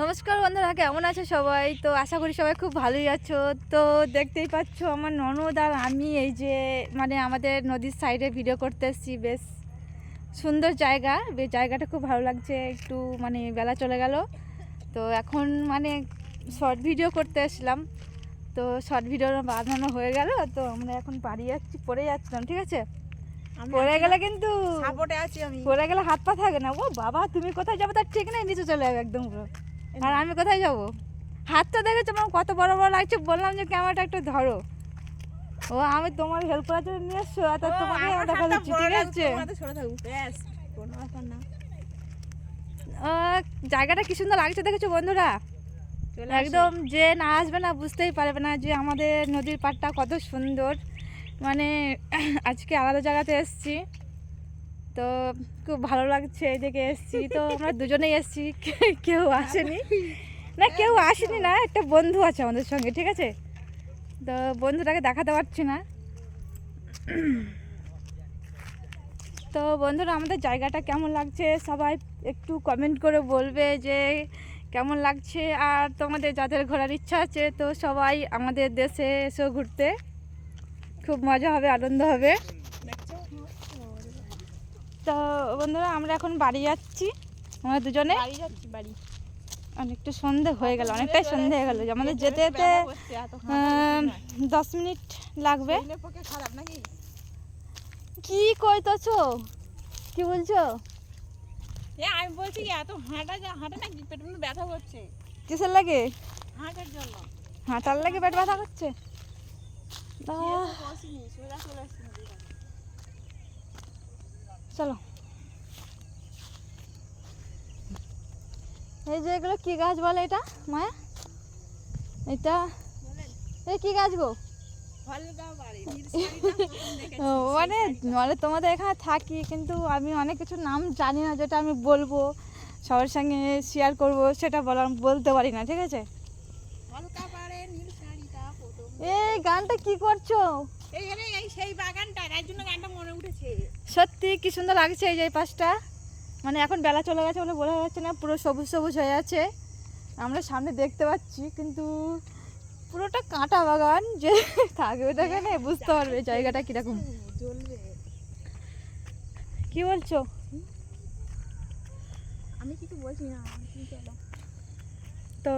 নমস্কার বন্ধুরা কেমন আছো সবাই? তো আশা করি সবাই খুব ভালোই আছো। তো দেখতেই পাচ্ছ আমার ননদ আর আমি এই যে মানে আমাদের নদীর সাইডে ভিডিও করতে এসেছি। বেশ সুন্দর জায়গা। বেশ জায়গাটা খুব ভালো লাগছে। একটু মানে বেলা চলে গেল। তো এখন মানে শর্ট ভিডিও করতে এসলাম তো শর্ট ভিডিও বানানো হয়ে গেল। তো আমরা এখন বাড়ি যাচ্ছি পড়ে যাচ্ছিলাম ঠিক আছে? পড়ে গেলে কিন্তু সাপোর্টে আছি আমি। পড়ে গেলে হাত পা থাকে না। ও বাবা তুমি কোথায় যাব? তার ঠিক নেই নিচে চলে যাবে একদম পুরো। আর আমি কোথায় যাব? হাতটা দেখেছ আমার কত বড় বড় লাগছে বললাম যে ক্যামেরাটা একটু ধরো। ও আমি তোমার হেল্প করার জন্য নিয়ে এসছো আর তোমাকে আমার দেখা বড় ঠিক আছে? কোনো ব্যাপার না। জায়গাটা কি সুন্দর লাগছে দেখেছ বন্ধুরা? একদম যে না আসবে না বুঝতেই পারবে না যে আমাদের নদীর পাড়টা কত সুন্দর। মানে আজকে আলাদা জায়গাতে এসেছি। তো খুব ভালো লাগছে এদিকে এসেছি। তো আমরা দুজনেই এসেছি কেউ আসেনি। না, কেউ আসেনি না, একটা বন্ধু আছে আমাদের সঙ্গে, ঠিক আছে? তো বন্ধুটাকে দেখাতে পারছি না। তো বন্ধুরা, আমাদের জায়গাটা কেমন লাগছে? সবাই একটু কমেন্ট করে বলবে যে কেমন লাগছে। আর তোমাদের যাদের ঘোরার ইচ্ছা আছে, তো সবাই আমাদের দেশে এসো ঘুরতে। খুব মজা হবে, আনন্দ হবে? তো বন্ধুরা আমরা এখন বাড়ি যাচ্ছি। আমরা দুজনে। বাড়ি যাচ্ছি, বাড়ি। অনেকটা সন্ধে হয়ে গেল অনেকটাই সন্ধে হয়ে গেল। আমাদের যেতে যেতে। দশ মিনিট লাগবে? কি কইতেছ? কি বলছো? আমি বলছি এত হাঁটা হাঁটা পেটের মধ্যে ব্যথা করছে। কিসের লাগে? হাঁটার জন্য। হাঁটার লাগে পেট ব্যথা করছে? সোজা চলে। চলো। এই যে এগুলো কি গাছ বলে এটা, মায়া? এটা এই কি গাছ গো? মানে। মানে তোমাদের এখানে থাকি, কিন্তু আমি অনেক কিছু নাম জানি না, যেটা আমি বলব, সবার সঙ্গে শেয়ার করব, সেটা বলার বলতে পারি না, ঠিক আছে? এই গানটা কি করছ? এই সেই বাগানটা তার জন্য গানটা মনে উঠেছে। সত্যি কি সুন্দর লাগছে এই যে পাশটা। মানে এখন বেলা চলে গেছে বলে বোঝা যাচ্ছে না পুরো সবুজ সবুজ হয়ে আছে। আমরা সামনে দেখতে পাচ্ছি কিন্তু পুরোটা কাঁটা বাগান যে থাকবে থাকে না বুঝতে পারবে জায়গাটা কীরকম। কি বলছো? আমি কিছু বলছি না তো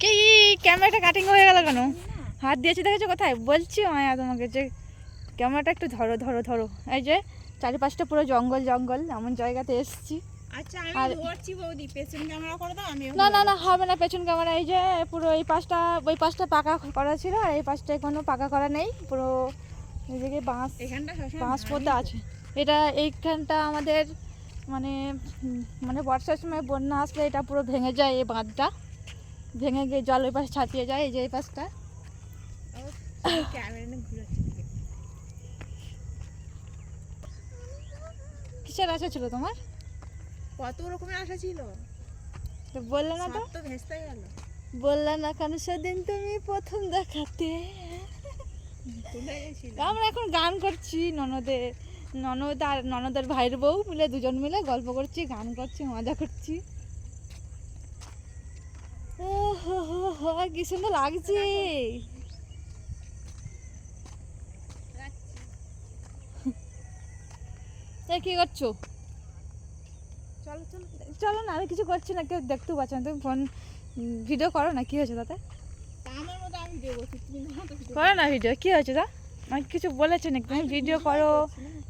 কি ক্যামেরাটা কাটিং হয়ে গেল কেন? হাত দিয়েছি দেখেছ কোথায়? বলছি মায়া তোমাকে যে ক্যামেরাটা একটু ধরো ধরো ধরো। এই যে চারিপাশটা পুরো জঙ্গল জঙ্গল এমন জায়গাতে এসছি। আচ্ছা না না না হবে না পেছন ক্যামেরা এই যে পুরো এই পাশটা ওই পাশটা পাকা করা ছিল আর এই পাকা করা নেই পুরো এদিকে বাঁশ বাঁশ আছে। এটা এইখানটা আমাদের মানে মানে বর্ষার সময় বন্যা আসলে এটা পুরো ভেঙে যায় এই বাঁধটা। ভেঙে গিয়ে জল ওই পাশে ছাপিয়ে যায় এই যে এই পাশটা ক্যামেরা নিয়ে ঘুরাচ্ছি দিকে। কিসের আশা ছিল তোমার? কত রকমের আশা ছিল। তো বললে না তো? ভেস্তে গেল। বললে না কেন সেদিন তুমি প্রথম দেখাতে? আমরা এখন গান করছি ননদের ননদ আর ননদের ভাইয়ের বউ মিলে দুজন মিলে গল্প করছি গান করছি মজা করছি। ও হো হো হো, কি সুন্দর লাগছে কি করছ? চলো চলো চলো না আমি কিছু করছি না কেউ দেখতেও পাচ্ছ না। তুমি ফোন ভিডিও করো না কি হয়েছে তাতে? মতো আমি দেবো তুমি না তো video করো না ভিডিও কি হয়েছে তা? আমি কিছু বলেছে নাকি? তুমি ভিডিও করো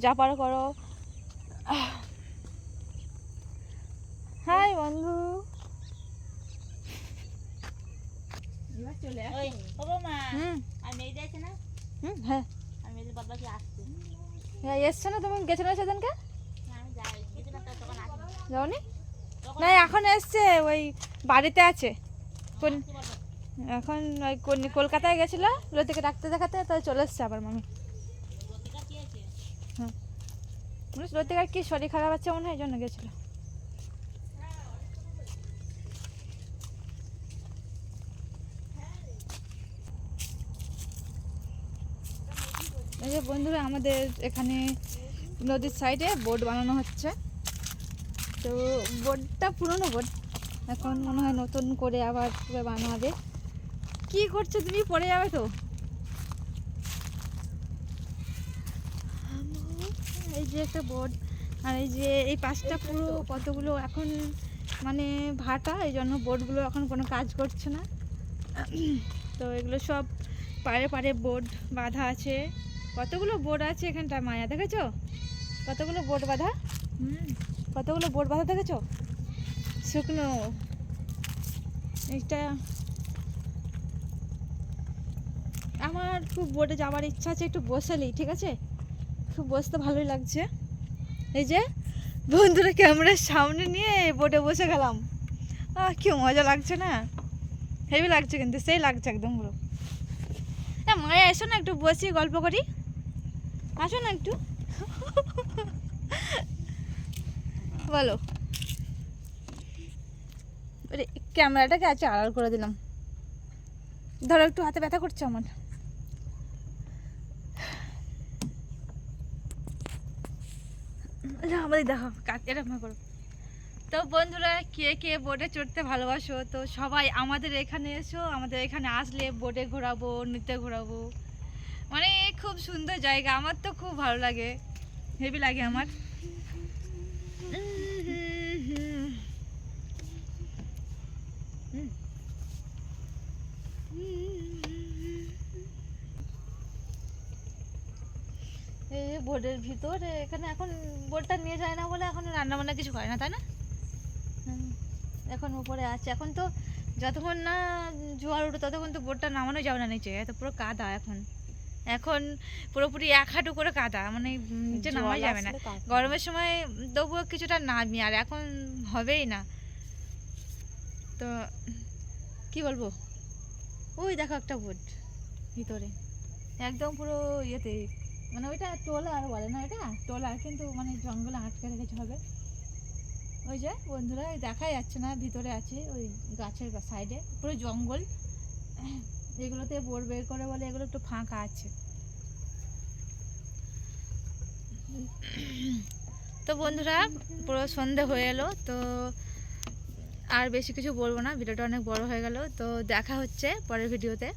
যা পারো করো। হাই বন্ধু। চলে আসো। মা হুম। না? হ্যাঁ। আর মেয়েদের বাদ বাকি আসছে। হ্যাঁ এসছো না তুমি? গেছো না সেদিনকে? যাওনি? না এখন এসছে ওই বাড়িতে আছে। কোন এখন ওই কলকাতায় গেছিল লতিকে ডাক্তার দেখাতে তো চলে এসছে আবার মামি হ্যাঁ। লতিকার কি শরীর খারাপ আছে মনে হয়? এই জন্য গেছিল। এই যে বন্ধুরা, আমাদের এখানে নদীর সাইডে বোট বানানো হচ্ছে। তো বোর্ডটা পুরনো বোর্ড এখন মনে হয় নতুন করে আবার পুরো বানাবে। কি করছ তুমি? পড়ে যাবে তো। এই যে একটা বোর্ড আর এই যে এই পাশটা পুরো কতগুলো এখন মানে ভাটা, এই জন্য বোর্ডগুলো এখন কোনো কাজ করছে না। তো এগুলো সব পাড়ে পাড়ে বোর্ড বাঁধা আছে। কতগুলো বোর্ড আছে এখানটা মায়া? দেখেছ? কতগুলো বোর্ড বাঁধা? হুম। কতগুলো বোর্ড বাঁধা দেখেছ? শুকনো। এইটা আমার খুব বোর্ডে যাওয়ার ইচ্ছা আছে একটু বসেলি ঠিক আছে? খুব বসতে ভালোই লাগছে। এই যে বন্ধুরা ক্যামেরার সামনে নিয়ে বোটে বসে গেলাম। আহ কি মজা লাগছে না? হেভি লাগছে কিন্তু সেই লাগছে একদম পুরো। হ্যাঁ মায়া এসো না একটু বসি গল্প করি। আসো না একটু। বলো। ক্যামেরাটাকে আছে আড়াল করে দিলাম। ধরো, একটু হাতে ব্যথা করছে আমার। আমাদের দেখো এরকম করো। তো বন্ধুরা, কে কে বোটে চড়তে ভালোবাসো? তো সবাই আমাদের এখানে এসো, আমাদের এখানে আসলে বোটে ঘোরাবো নিতে ঘোরাবো। মানে খুব সুন্দর জায়গা, আমার তো খুব ভালো লাগে। হেভি লাগে আমার। এই বোর্ডের ভিতর, এখানে এখন বোর্ডটা নিয়ে যায় না বলে এখন রান্না বান্না কিছু করে না, তাই না? এখন উপরে আছে। এখন তো যতক্ষণ না জোয়ার উঠে ততক্ষণ তো বোর্ডটা নামানো যাবে না নিচে, এত পুরো কাদা এখন। এখন পুরোপুরি এক হাঁটু করে কাদা মানে নিচে নামা যাবে না। গরমের সময় তবুও কিছুটা নামি আর এখন হবেই না। তো কি বলব? ওই দেখো একটা বোট ভিতরে। একদম পুরো ইয়েতে মানে ওইটা টোলার বলে না এটা? টোলার কিন্তু মানে জঙ্গলে আটকে রেখেছে হবে। ওই যে বন্ধুরা দেখাই যাচ্ছে না ভিতরে আছে ওই গাছের সাইডে পুরো জঙ্গল। এগুলোতে বোর বের করে বলে এগুলো একটু ফাঁকা আছে। তো বন্ধুরা, পুরো সন্ধে হয়ে এলো, তো আর বেশি কিছু বলব না, ভিডিওটা অনেক বড় হয়ে গেল, তো দেখা হচ্ছে পরের ভিডিওতে।